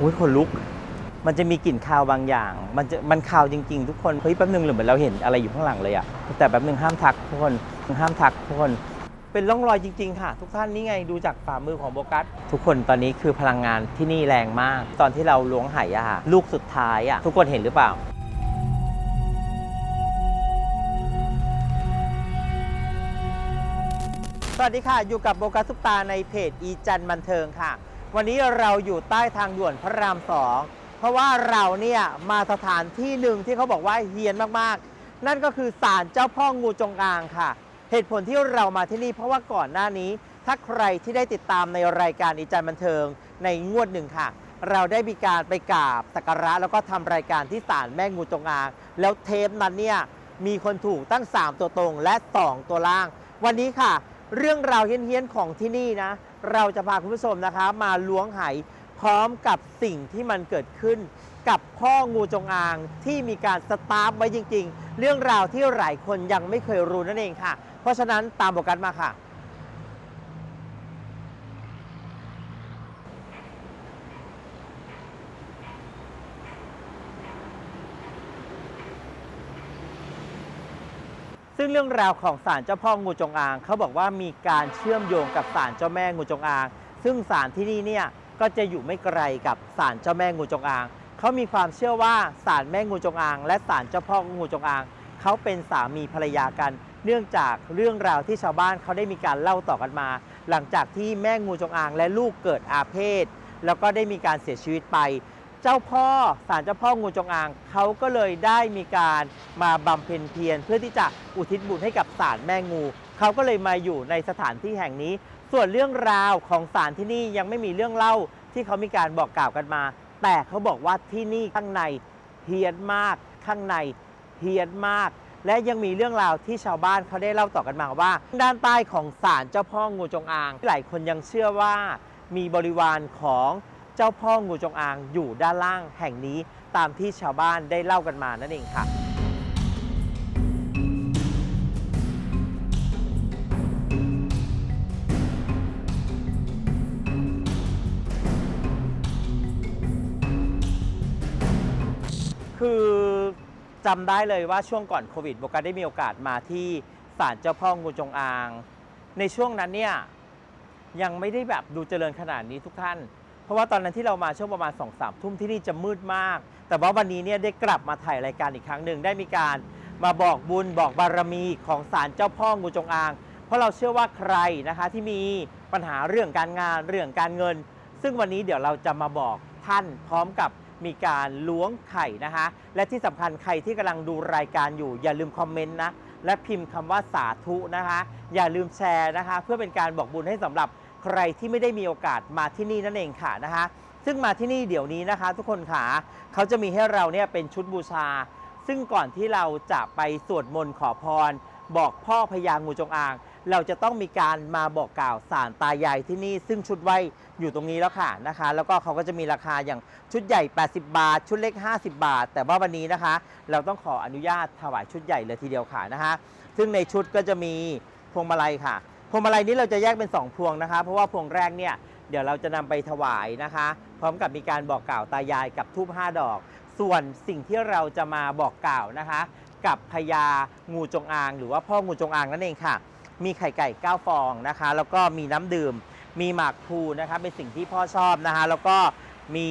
อุ้ยขนลุก มันจะมีกลิ่นคาวบางอย่าง มันจะมันคาวจริง ๆ ทุกคนเฮ้ยแป๊บนึงหรือเหมือนเราเห็นอะไรอยู่ข้างหลังเลยอะแต่แป๊บนึงห้ามทักทุกคนห้ามทักทุกคนเป็นร่องรอยจริง ๆ ค่ะ ทุกท่านนี่ไงดูจากฝ่ามือของโบกัส ทุกคนตอนนี้คือพลังงานที่นี่แรงมาก ตอนที่เราล้วงไหอะค่ะลูกสุดท้ายอะทุกคนเห็นหรือเปล่าสวัสดีค่ะ อยู่กับโบกัสซุปตาในเพจอีจันบันเทิงค่ะ วันนี้เราอยู่ใต้ทางด่วนพระรามสองเพราะว่าเราเนี่ยมาสถานที่หนึ่งที่เขาบอกว่าเฮียนมากๆ นั่นก็คือศาลเจ้าพ่องูจงอางค่ะ เหตุผลที่เรามาที่นี่เพราะว่าก่อนหน้านี้ ถ้าใครที่ได้ติดตามในรายการอีจันบันเทิงในงวดหนึ่งค่ะ เราได้มีการไปกราบสักการะแล้วก็ทำรายการที่ศาลแม่งูจงอาง แล้วเทปนั้นเนี่ยมีคนถูกตั้ง 3 ตัวตรงและ 2 ตัวล่าง วันนี้ค่ะ เรื่องราวเฮี้ยนๆของที่นี่นะ เราจะพาคุณผู้ชมนะคะ มาล้วงไหพร้อมกับสิ่งที่มันเกิดขึ้น กับพ่องูจงอางที่มีการสตาร์ฟไว้จริง ๆ เรื่องราวที่หลายคนยังไม่เคยรู้นั่นเองค่ะ เพราะฉะนั้นตามโบกันมาค่ะ ซึ่งเรื่องราวของศาลเจ้าพ่องูจงอาง เขาบอกว่ามีการเชื่อมโยงกับศาลเจ้าแม่งูจงอาง ซึ่งศาลที่นี่เนี่ยก็จะอยู่ไม่ไกลกับศาลเจ้าแม่งูจงอาง เขามีความเชื่อว่าศาลแม่งูจงอาง และศาลเจ้าพ่องูจงอาง เขาเป็นสามีภรรยากัน เนื่องจากเรื่องราวที่ชาวบ้านเขาได้มีการเล่าต่อกันมา หลังจากที่แม่งูจงอาง และลูกเกิดอาเพศ แล้วก็ได้มีการเสียชีวิตไป จ้าพ่อศาลเจ้าพ่องูจงอางเขาก็เลยได้มีการมาบำเพ็ญเพียรเพื่อที่จะอุทิศบุญให้กับศาลแม่งู เขาก็เลยมาอยู่ในสถานที่แห่งนี้ ส่วนเรื่องราวของศาลที่นี่ยังไม่มีเรื่องเล่าที่เขามีการบอกกล่าวกันมา แต่เขาบอกว่าที่นี่ข้างในเฮียนมากข้างในเฮียนมาก และยังมีเรื่องราวที่ชาวบ้านเขาได้เล่าต่อกันมาว่า ด้านใต้ของศาลเจ้าพ่องูจงอางหลายคนยังเชื่อว่ามีบริวารของ จ้าพ่องูจงอางอยู่ด้านล่างแห่งนี้ตามที่ชาวบ้านได้เล่ากันมานั่นเองค่ะ คือจำได้เลยว่าช่วงก่อนโควิดโบกัสได้มีโอกาสมาที่ศาลเจ้าพ่องูจงอาง ในช่วงนั้นเนี่ยยังไม่ได้แบบดูเจริญขนาดนี้ทุกท่าน ราะว่าตอนนั้นที่เรามาช่วงประมาณ2องสามทุ่มที่นี่จะมืดมาก แต่ว่าวันนี้เนี่ยได้กลับมาถ่ายรายการอีกครั้งหนึ่งได้มีการมาบอกบุญบอกบารมีของศาลเจ้าพ่องูจงอาง เพราะเราเชื่อว่าใครนะคะที่มีปัญหาเรื่องการงานเรื่องการเงิน ซึ่งวันนี้เดี๋ยวเราจะมาบอกท่านพร้อมกับมีการล้วงไข่นะคะและที่สำคัญใครที่กำลังดูรายการอยู่อย่าลืมคอมเมนต์นะและพิมพ์คำว่าสาธุนะคะ อย่าลืมแชร์นะคะ เพื่อเป็นการบอกบุญให้สำหรับ ใครที่ไม่ได้มีโอกาสมาที่นี่นั่นเองค่ะนะคะ ซึ่งมาที่นี่เดี๋ยวนี้นะคะ ทุกคนค่ะเขาจะมีให้เราเนี่ยเป็นชุดบูชา ซึ่งก่อนที่เราจะไปสวดมนต์ขอพร บอกพ่อพญางูจงอาง เราจะต้องมีการมาบอกกล่าวสารตายายที่นี่ ซึ่งชุดไหวอยู่ตรงนี้แล้วค่ะนะคะ แล้วก็เขาก็จะมีราคาอย่างชุดใหญ่ 80 บาท ชุดเล็ก 50 บาท แต่ว่าวันนี้นะคะ เราต้องขออนุญาตถวายชุดใหญ่เลยทีเดียวค่ะนะคะ ซึ่งในชุดก็จะมีพวงมาลัยค่ะ พวงมาลัยนี้เราจะแยกเป็น 2 พวงนะคะ เพราะว่าพวงแรกเนี่ยเดี๋ยวเราจะนำไปถวายนะคะ พร้อมกับมีการบอกกล่าวตายายกับทูบ5ดอก ส่วนสิ่งที่เราจะมาบอกกล่าวนะคะ กับพญางูจงอาง หรือว่าพ่องูจงอางนั่นเองค่ะ มีไข่ไก่9ฟองนะคะ แล้วก็มีน้ำดื่ม มีหมากพลูนะคะ เป็นสิ่งที่พ่อชอบนะคะ แล้วก็มี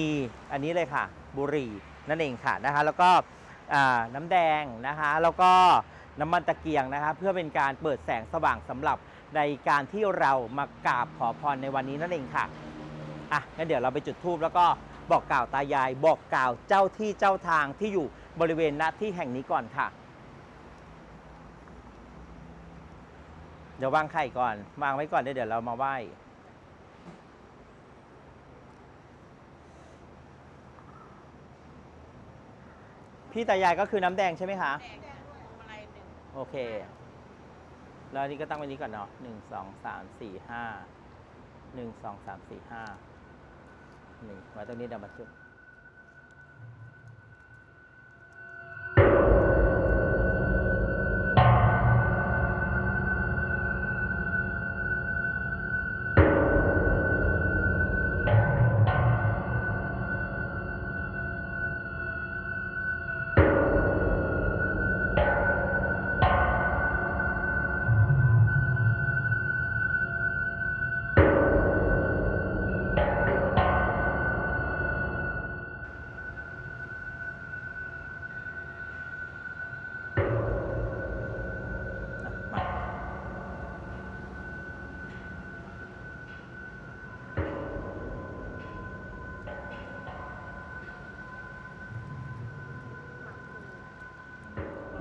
อันนี้เลยค่ะ บุหรี่นั่นเองค่ะนะคะ แล้วก็น้ำแดงนะคะ แล้วก็น้ำมันตะเกียงนะคะ เพื่อเป็นการเปิดแสงสว่างสำหรับ ในการที่เรามากราบขอพรในวันนี้นั่นเองค่ะอะงั้นเดี๋ยวเราไปจุดธูปแล้วก็บอกกล่าวตายาย บอกกล่าวเจ้าที่เจ้าทางที่อยู่บริเวณณที่แห่งนี้ก่อนค่ะ เดี๋ยววางไข่ก่อนวางไว้ก่อนเดี๋ยวเดี๋ยวเรามาไหว้พี่ตายายก็คือน้ำแดงใช่ไหมคะแดงพวงมาลัยหนึ่งโอเค แล้วอันนี้ก็ตั้งไว้นี้ก่อนเนาะหนึ่งสองสามสี่ห้าหนึ่งสองสามสี่ห้าหนึ่งไว้ตรงนี้เดี๋ยวมาจุด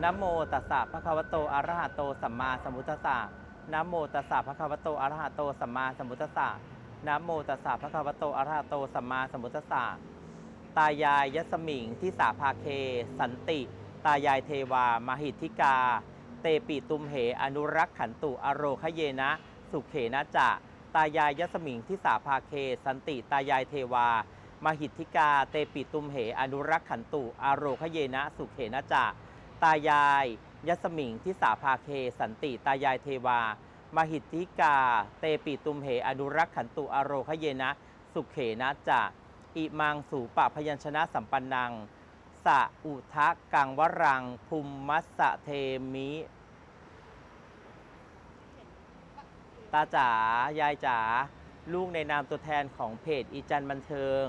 นะโมตัสสะภะคะวะโตอะระหะโตสัมมาสัมพุทธัสสะนะโมตัสสะภะคะวะโตอะระหะโตสัมมาสัมพุทธัสสะนะโมตัสสะภะคะวะโตอะระหะโตสัมมาสัมพุทธัสสะตายายยสมิงที่สาภาเค สันติ ตายายเทวา มหิทธิกา เตปิตุมเห อนุรักษ์ขันตุอโรคเยนะ สุเขนะจะตายายยสมิงที่สาภาเค สันติ ตายายเทวา มหิทธิกา เตปิตุมเห อนุรักษ์ขันตุอโรคเยนะ สุเขนะจะ ตายายยสมิงที่สาภาเค สันติตายายเทวา มหิทธิกา เตปิตุมเห อนุรักษ์ขันตุอโรคเยนะ สุเขนะจะอิมังสูปะพยัญชนะสัมปันนัง สะอุทะกังวรัง ภูมมัสสะเทมิ ตาจ๋ายายจ๋าลูกในนามตัวแทนของเพจอีจันบันเทิง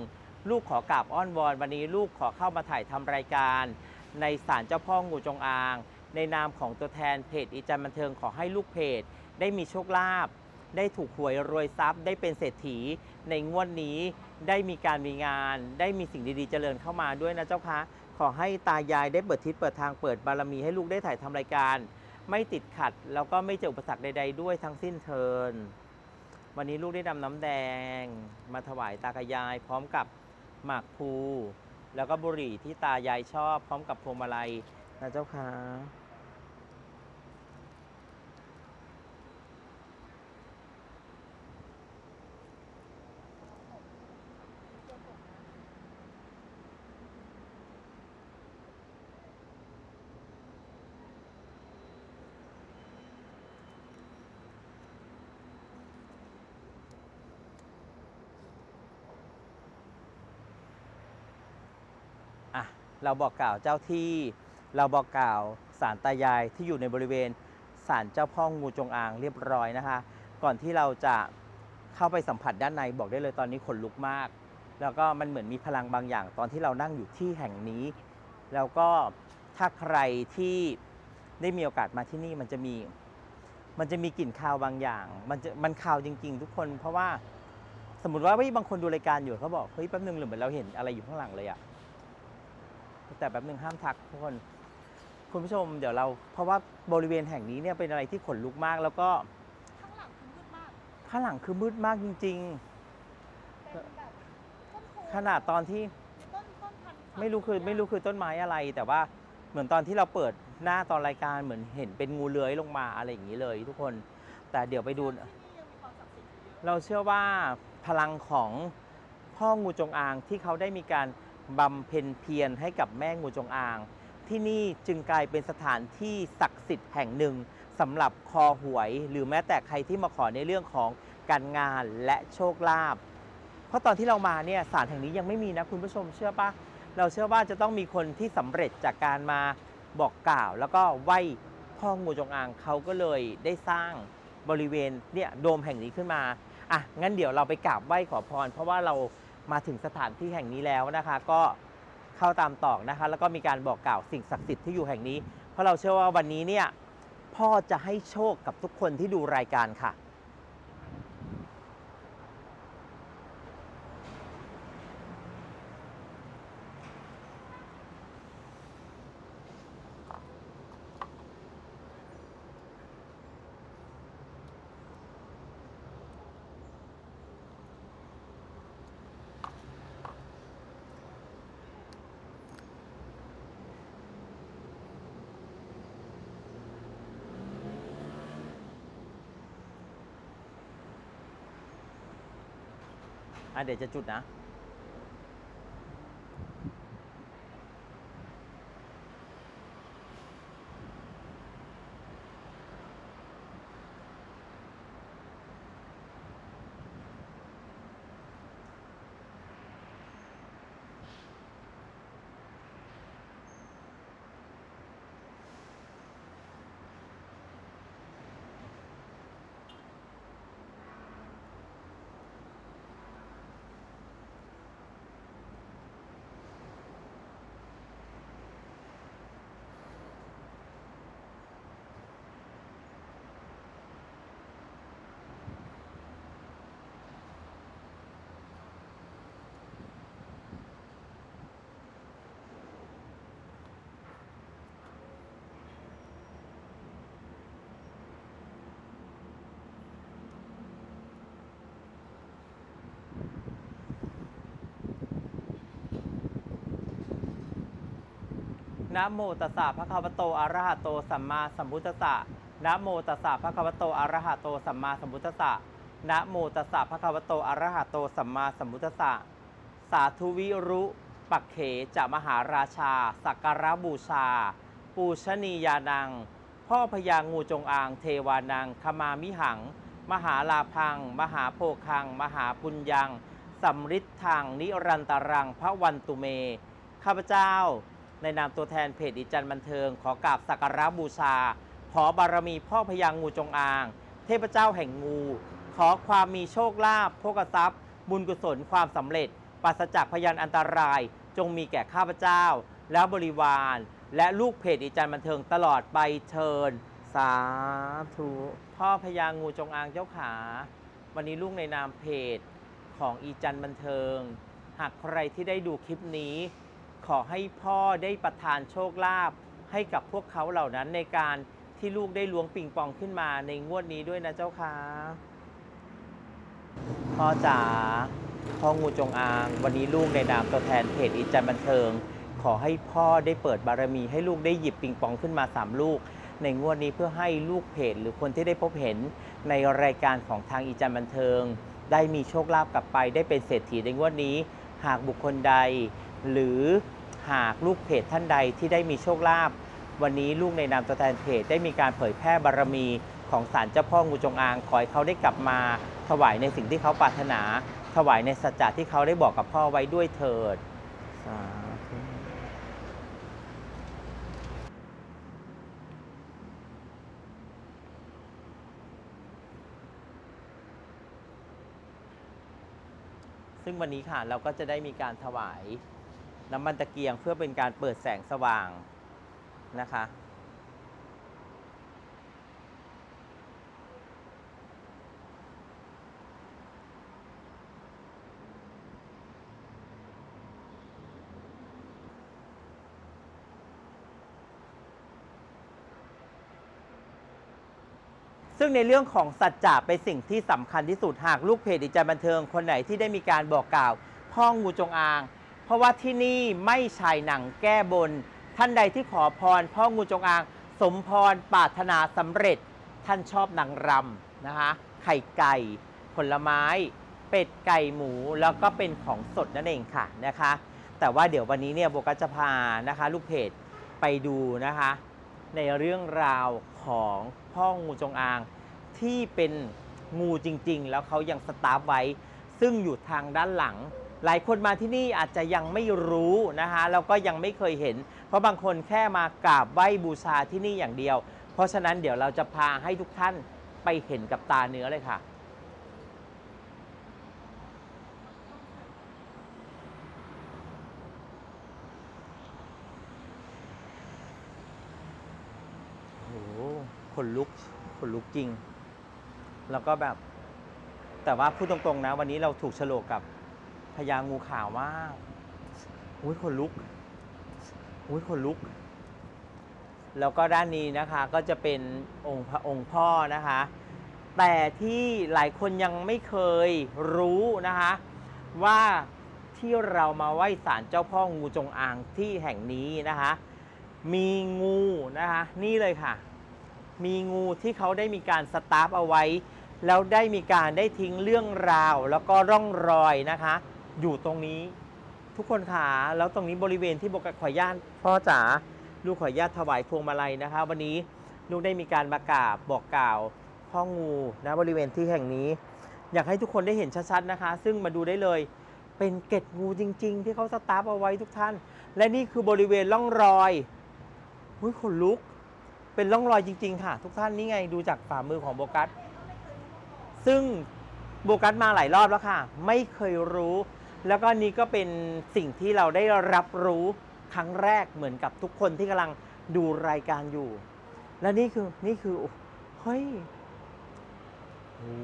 ลูกขอกราบอ้อนวอนวันนี้ลูกขอเข้ามาถ่ายทำรายการ ในศาลเจ้าพ่องูจงอาง ในนามของตัวแทนเพจอีจันบันเทิงขอให้ลูกเพจ ได้มีโชคลาภได้ถูกหวยรวยทรัพย์ ได้เป็นเศรษฐี ในงวดนี้ได้มีการมีงาน ได้มีสิ่งดีๆเจริญเข้ามาด้วยนะเจ้าคะขอให้ตายายได้เปิดทิศเปิดทางเปิดบารมีให้ลูกได้ถ่ายทำรายการ ไม่ติดขัด แล้วก็ไม่เจออุปสรรคใด ๆ ด้วยทั้งสิ้นเทิน วันนี้ลูกได้นำน้ำแดง มาถวายตากยาย พร้อมกับหมากพลู แล้วก็บุหรี่ที่ตายายชอบพร้อมกับพวงมาลัยนะเจ้าค่ะ อะ เราบอกกล่าวเจ้าที่ เราบอกกล่าวสารตายายที่อยู่ในบริเวณศาลเจ้าพ่องูจงอางเรียบร้อยนะคะ ก่อนที่เราจะเข้าไปสัมผัสด้านในบอกได้เลยตอนนี้ขนลุกมาก แล้วก็มันเหมือนมีพลังบางอย่างตอนที่เรานั่งอยู่ที่แห่งนี้ แล้วก็ถ้าใครที่ได้มีโอกาสมาที่นี่มันจะมี มันจะมีกลิ่นคาวบางอย่าง มันจะมันคาวจริง ๆ ทุกคนเพราะว่าสมมติว่าบางคนดูรายการอยู่เขาบอกเฮ้ยแป๊บนึงหรือเหมือนเราเห็นอะไรอยู่ข้างหลังเลยอะ แต่แป๊บนึงห้ามทักทุกคน คุณผู้ชมเดี๋ยวเรา เพราะว่าบริเวณแห่งนี้เนี่ยเป็นอะไรที่ขนลุกมาก แล้วก็ข้างหลังคือมืดมากข้างหลังคือมืดมากจริง เป็นแบบต้นโพๆ ขนาดตอนที่ ต้นต้นพันธุ์ไม่รู้คือไม่รู้คือต้นไม้อะไร แต่ว่าเหมือนตอนที่เราเปิดหน้าตอนรายการเหมือนเห็นเป็นงูเลื้อยลงมาอะไรอย่างนี้เลย ทุกคนแต่เดี๋ยวไปดู ที่นี่ยังมีความศักดิ์สิทธิ์อยู่เยอะเราเชื่อว่าพลังของพ่องูจงอางที่เขาได้มีการ บำเพ็ญเพียรให้กับแม่งูจงอาง ที่นี่จึงกลายเป็นสถานที่ศักดิ์สิทธิ์แห่งหนึ่งสำหรับคอหวย หรือแม้แต่ใครที่มาขอในเรื่องของการงานและโชคลาภเพราะตอนที่เรามาเนี่ยศาลแห่งนี้ยังไม่มีนะคุณผู้ชมเชื่อปะเราเชื่อว่าจะต้องมีคนที่สำเร็จจากการมาบอกกล่าว แล้วก็ไหว้พ่องูจงอางเขาก็เลยได้สร้างบริเวณเนี่ยโดมแห่งนี้ขึ้นมาอะงั้นเดี๋ยวเราไปกราบไหว้ขอพร เพราะว่าเรา มาถึงสถานที่แห่งนี้แล้วนะคะ ก็เข้าตามตอกนะคะ แล้วก็มีการบอกกล่าวสิ่งศักดิ์สิทธิ์ที่อยู่แห่งนี้ เพราะเราเชื่อว่าวันนี้เนี่ยพ่อจะให้โชคกับทุกคนที่ดูรายการค่ะ อะเดี๋ยวจะจุดนะ นะโมตัสสะภะคะวะโตอะระหะโตสัมมาสัมพุทธัสสะนะโมตัสสะภะคะวะโตอะระหะโตสัมมาสัมพุทธัสสะนะโมตัสสะภะคะวะโตอะระหะโตสัมมาสัมพุทธัสสะสาธุวิรุปักเขจะมหาราชา สักการะบูชา ปูชนียานัง พ่อพญางูจงอาง เทวานังขมามิหัง มหาลาพัง มหาโพคัง มหาปุญญังสัมฤทธังนิรันตรังพระวันตุเม ข้าพเจ้า ในนามตัวแทนเพจอิจันบันเทิง ขอกราบสักการะบูชา ขอบารมีพ่อพญางูจงอาง เทพเจ้าแห่งงู ขอความมีโชคลาภโภคทรัพย์ บุญกุศลความสำเร็จปราศจากพยานอันตราย จงมีแก่ข้าพเจ้า และบริวาร และลูกเพจอิจันบันเทิงตลอดไปเชิญ สาธุพ่อพญางูจงอางเจ้าขา วันนี้ลูกในนามเพจของอีจันบันเทิง หากใครที่ได้ดูคลิปนี้ ขอให้พ่อได้ประทานโชคลาภให้กับพวกเขาเหล่านั้นในการที่ลูกได้ล้วงปิงปองขึ้นมาในงวดนี้ด้วยนะเจ้าค่ะพ่อจ๋าพ่องูจงอาง วันนี้ลูกในนามตัวแทนเพจอีจันบันเทิง ขอให้พ่อได้เปิดบารมีให้ลูกได้หยิบปิงปองขึ้นมา 3 ลูก ในงวดนี้เพื่อให้ลูกเพจหรือคนที่ได้พบเห็นในรายการของทางอีจันบันเทิง ได้มีโชคลาภกลับไปได้เป็นเศรษฐีในงวดนี้ หากบุคคลใด หรือหากลูกเพจท่านใดที่ได้มีโชคลาภวันนี้ลูกในนามตัวแทนเพจได้มีการเผยแพร่บารมีของศาลเจ้าพ่องูจงอางขอให้เขาได้กลับมา ถวายในสิ่งที่เขาปรารถนา ถวายในสัจจะที่เขาได้บอกกับพ่อไว้ด้วยเถิดสาธุซึ่งวันนี้ค่ะเราก็จะได้มีการถวาย น้ำมันตะเกียงเพื่อเป็นการเปิดแสงสว่างนะคะ ซึ่งในเรื่องของสัจจะเป็นสิ่งที่สำคัญที่สุดหากลูกเพจอิจจันบันเทิงคนไหนที่ได้มีการบอกกล่าวพ่องูจงอาง เพราะว่าที่นี่ไม่ฉายหนังแก้บน ท่านใดที่ขอพรพ่องูจงอาง สมพรปรารถนาสำเร็จ ท่านชอบนางรำนะคะไข่ไก่ ผลไม้ เป็ดไก่หมูแล้วก็เป็นของสดนั่นเองค่ะนะคะ แต่ว่าเดี๋ยววันนี้เนี่ยโบกัสจะพานะคะ ลูกเพจไปดูนะคะ ในเรื่องราวของพ่องูจงอาง ที่เป็นงูจริง ๆ แล้วเขายังสตาร์ฟไว้ ซึ่งอยู่ทางด้านหลัง หลายคนมาที่นี่อาจจะยังไม่รู้นะคะแล้วก็ยังไม่เคยเห็น เพราะบางคนแค่มากราบไหว้บูชาที่นี่อย่างเดียว เพราะฉะนั้นเดี๋ยวเราจะพาให้ทุกท่านไปเห็นกับตาเนื้อเลยค่ะโอ้ขนลุกขนลุกจริง แล้วก็แบบ แต่ว่าพูดตรงๆนะ วันนี้เราถูกโฉลกกับ พญางูขาวมากอุ้ยขนลุกอุ้ยขนลุก แล้วก็ด้านนี้นะคะก็จะเป็นองค์พระองค์พ่อนะคะ แต่ที่หลายคนยังไม่เคยรู้นะคะ ว่าที่เรามาไหว้ศาลเจ้าพ่องูจงอางที่แห่งนี้นะคะ มีงูนะคะ นี่เลยค่ะ มีงูที่เขาได้มีการสตาร์ฟเอาไว้ แล้วได้มีการได้ทิ้งเรื่องราว แล้วก็ร่องรอยนะคะ อยู่ตรงนี้ทุกคนค่ะแล้วตรงนี้บริเวณที่บกขออนุญาตพ่อจ๋าลูกขออนุญาตถวายพวงมาลัยนะคะ วันนี้ลูกได้มีการมากราบบอกกล่าวพ่องูนะบริเวณที่แห่งนี้ อยากให้ทุกคนได้เห็นชัดๆนะคะ ซึ่งมาดูได้เลยเป็นเกล็ดงูจริง ๆ ที่เขาสตาร์ฟเอาไว้ทุกท่าน และนี่คือบริเวณร่องรอยหุ้ยขนลุก เป็นร่องรอยจริง ๆ ค่ะ ทุกท่านนี่ไงดูจากฝ่ามือของโบกัสซึ่งโบกัสมาหลายรอบแล้วค่ะ ไม่เคยรู้ แล้วก็นี่ก็เป็นสิ่งที่เราได้รับรู้ครั้งแรกเหมือนกับทุกคนที่กำลังดูรายการอยู่ และนี่คือนี่คือเฮ้ยโอ้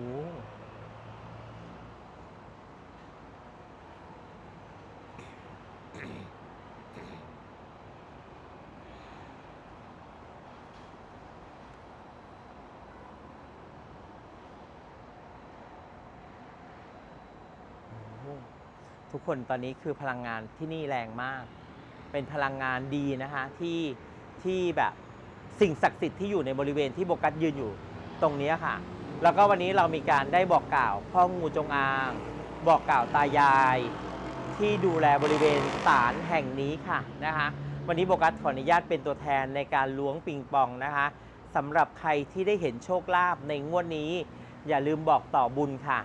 โห ทุกคนตอนนี้คือพลังงานที่นี่แรงมาก เป็นพลังงานดีนะคะที่ที่แบบสิ่งศักดิ์สิทธิ์ที่อยู่ในบริเวณที่โบกัสยืนอยู่ตรงนี้ค่ะ แล้วก็วันนี้เรามีการได้บอกกล่าว พ่องูจงอาง บอกกล่าวตายาย ที่ดูแลบริเวณศาลแห่งนี้ค่ะนะคะวันนี้โบกัสขออนุญาตเป็นตัวแทนในการล้วงปิงปองนะคะสำหรับใครที่ได้เห็นโชคลาภในงวดนี้ อย่าลืมบอกต่อบุญค่ะ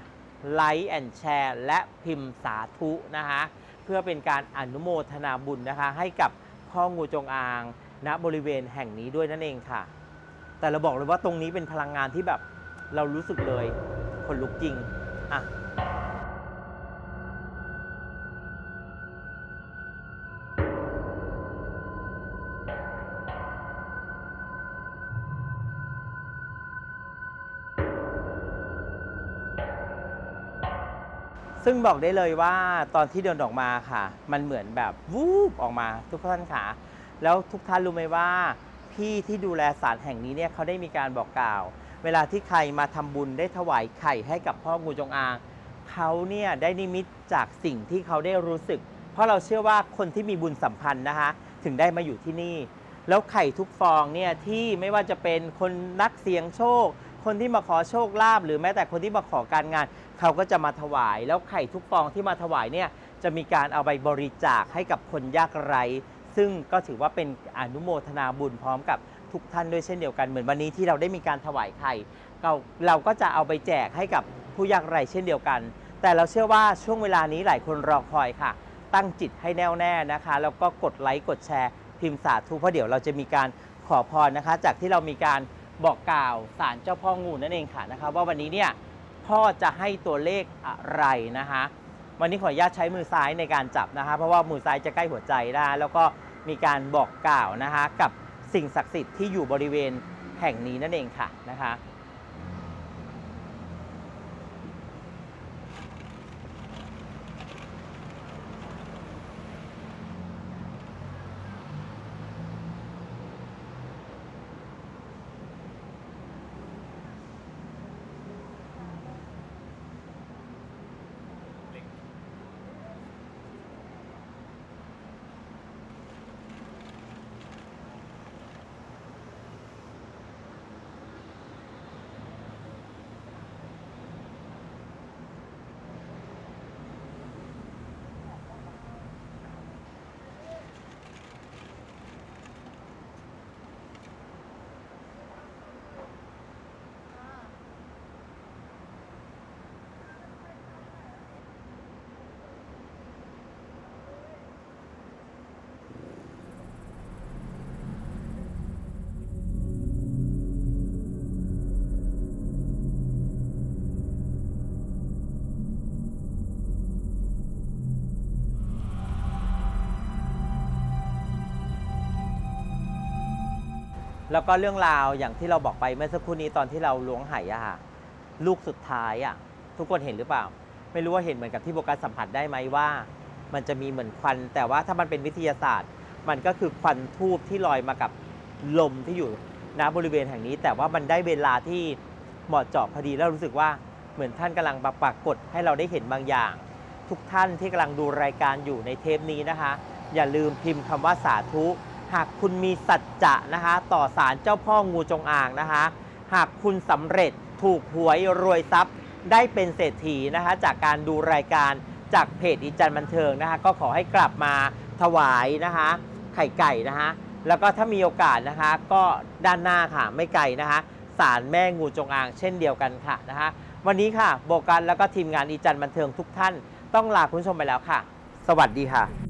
ไลค์แอนแชร์และพิมพ์สาธุนะคะเพื่อเป็นการอนุโมทนาบุญนะคะ ให้กับพ่องูจงอางณบริเวณแห่งนี้ด้วยนั่นเองค่ะ แต่เราบอกเลยว่าตรงนี้เป็นพลังงานที่แบบเรารู้สึกเลย คนลุกจริง อะ ซึ่งบอกได้เลยว่าตอนที่เดินออกมาค่ะ มันเหมือนแบบวูบออกมาทุกท่านค่ะ แล้วทุกท่านรู้ไหมว่า พี่ที่ดูแลศาลแห่งนี้เนี่ยเขาได้มีการบอกกล่าว เวลาที่ใครมาทำบุญได้ถวายไข่ให้กับพ่องูจงอางเขาเนี่ยได้นิมิตจากสิ่งที่เขาได้รู้สึก เพราะเราเชื่อว่าคนที่มีบุญสัมพันธ์นะคะ ถึงได้มาอยู่ที่นี่ แล้วไข่ทุกฟองเนี่ยที่ไม่ว่าจะเป็นคนนักเสี่ยงโชค คนที่มาขอโชคลาภหรือแม้แต่คนที่มาขอการงาน เขาก็จะมาถวายแล้วไข่ทุกฟองที่มาถวายเนี่ยจะมีการเอาไปบริจาคให้กับคนยากไร้ ซึ่งก็ถือว่าเป็นอนุโมทนาบุญพร้อมกับทุกท่านด้วยเช่นเดียวกันเหมือนวันนี้ที่เราได้มีการถวายไข่เราเราก็จะเอาไปแจกให้กับผู้ยากไร้เช่นเดียวกัน แต่เราเชื่อว่าช่วงเวลานี้หลายคนรอคอยค่ะ ตั้งจิตให้แน่วแน่นะคะ แล้วก็กดไลค์กดแชร์พิมพ์สาธุเพราะเดี๋ยวเราจะมีการขอพรนะคะ จากที่เรามีการบอกกล่าวสารเจ้าพ่องูนั่นเองค่ะนะคะ ว่าวันนี้เนี่ย พ่อจะให้ตัวเลขอะไรนะคะวันนี้ขออนุญาตใช้มือซ้ายในการจับนะคะเพราะว่ามือซ้ายจะใกล้หัวใจได้แล้วก็มีการบอกกล่าวนะคะกับสิ่งศักดิ์สิทธิ์ที่อยู่บริเวณแห่งนี้นั่นเองค่ะนะคะ แล้วก็เรื่องราวอย่างที่เราบอกไปเมื่อสักครู่นี้ตอนที่เราล้วงไหอะค่ะลูกสุดท้ายอะทุกคนเห็นหรือเปล่า ไม่รู้ว่าเห็นเหมือนกับที่โบกัสสัมผัสได้ไหมว่า มันจะมีเหมือนควัน แต่ว่าถ้ามันเป็นวิทยาศาสตร์ มันก็คือควันทูบที่ลอยมากับลมที่อยู่ณบริเวณแห่งนี้ แต่ว่ามันได้เวลาที่เหมาะเจาะพอดีแล้วรู้สึกว่าเหมือนท่านกำลังปรากฏให้เราได้เห็นบางอย่าง ทุกท่านที่กำลังดูรายการอยู่ในเทปนี้นะคะ อย่าลืมพิมพ์คำว่าสาธุ หากคุณมีสัจจะนะคะ ต่อสารเจ้าพ่องูจงอางนะคะ หากคุณสำเร็จถูกหวยรวยทรัพย์ได้เป็นเศรษฐีนะคะ จากการดูรายการจากเพจอีจันบันเทิงนะคะ ก็ขอให้กลับมาถวายนะคะ ไข่ไก่นะคะ แล้วก็ถ้ามีโอกาสนะคะ ก็ด้านหน้าค่ะไม่ไกลนะคะศาลแม่งูจงอางเช่นเดียวกันค่ะนะคะ วันนี้ค่ะโบกันแล้วก็ทีมงานอีจันบันเทิงทุกท่าน ต้องลาคุณผู้ชมไปแล้วค่ะ สวัสดีค่ะ